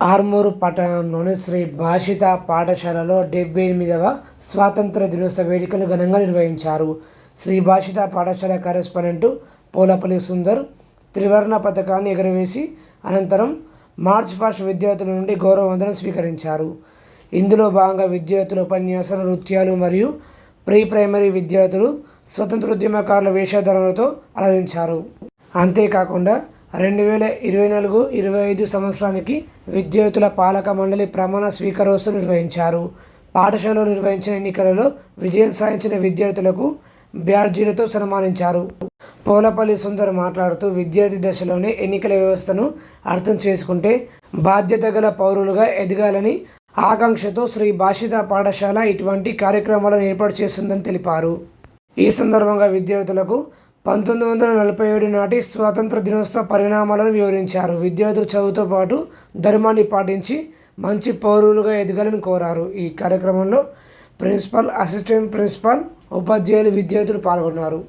ఆర్మూరు పట్టణంలోని శ్రీ భాషిత పాఠశాలలో డెబ్బై ఎనిమిదవ స్వాతంత్ర దినోత్సవ వేడుకలు ఘనంగా నిర్వహించారు. శ్రీ భాషిత పాఠశాల కరెస్పాండెంట్ పోలపల్లి సుందర్ త్రివర్ణ పథకాన్ని ఎగురవేసి అనంతరం మార్చ్ ఫస్ట్ విద్యార్థుల నుండి గౌరవవందనం స్వీకరించారు. ఇందులో భాగంగా విద్యార్థులు ఉపన్యాసాలు నృత్యాలు మరియు ప్రీ ప్రైమరీ విద్యార్థులు స్వతంత్రోద్యమకారుల వేషధారణలతో అలరించారు. అంతేకాకుండా రెండు వేల ఇరవై నాలుగు ఇరవై ఐదు సంవత్సరానికి విద్యార్థుల పాలక మండలి ప్రమాణ స్వీకారోత్సవం నిర్వహించారు. పాఠశాలలో నిర్వహించిన ఎన్నికలలో విజయం సాధించిన విద్యార్థులకు బ్యాడ్జీలతో సన్మానించారు. పోలపల్లి సుందర్ మాట్లాడుతూ విద్యార్థి దశలోనే ఎన్నికల వ్యవస్థను అర్థం చేసుకుంటే బాధ్యత గల పౌరులుగా ఎదగాలని ఆకాంక్షతో శ్రీ భాషిత పాఠశాల ఇటువంటి కార్యక్రమాలను ఏర్పాటు చేస్తుందని తెలిపారు. ఈ సందర్భంగా విద్యార్థులకు పంతొమ్మిది వందల నలభై ఏడు నాటి స్వాతంత్ర దినోత్సవ పరిణామాలను వివరించారు. విద్యార్థులు చదువుతో పాటు ధర్మాన్ని పాటించి మంచి పౌరులుగా ఎదగాలని కోరారు. ఈ కార్యక్రమంలో ప్రిన్సిపల్ అసిస్టెంట్ ప్రిన్సిపల్ ఉపాధ్యాయులు విద్యార్థులు పాల్గొన్నారు.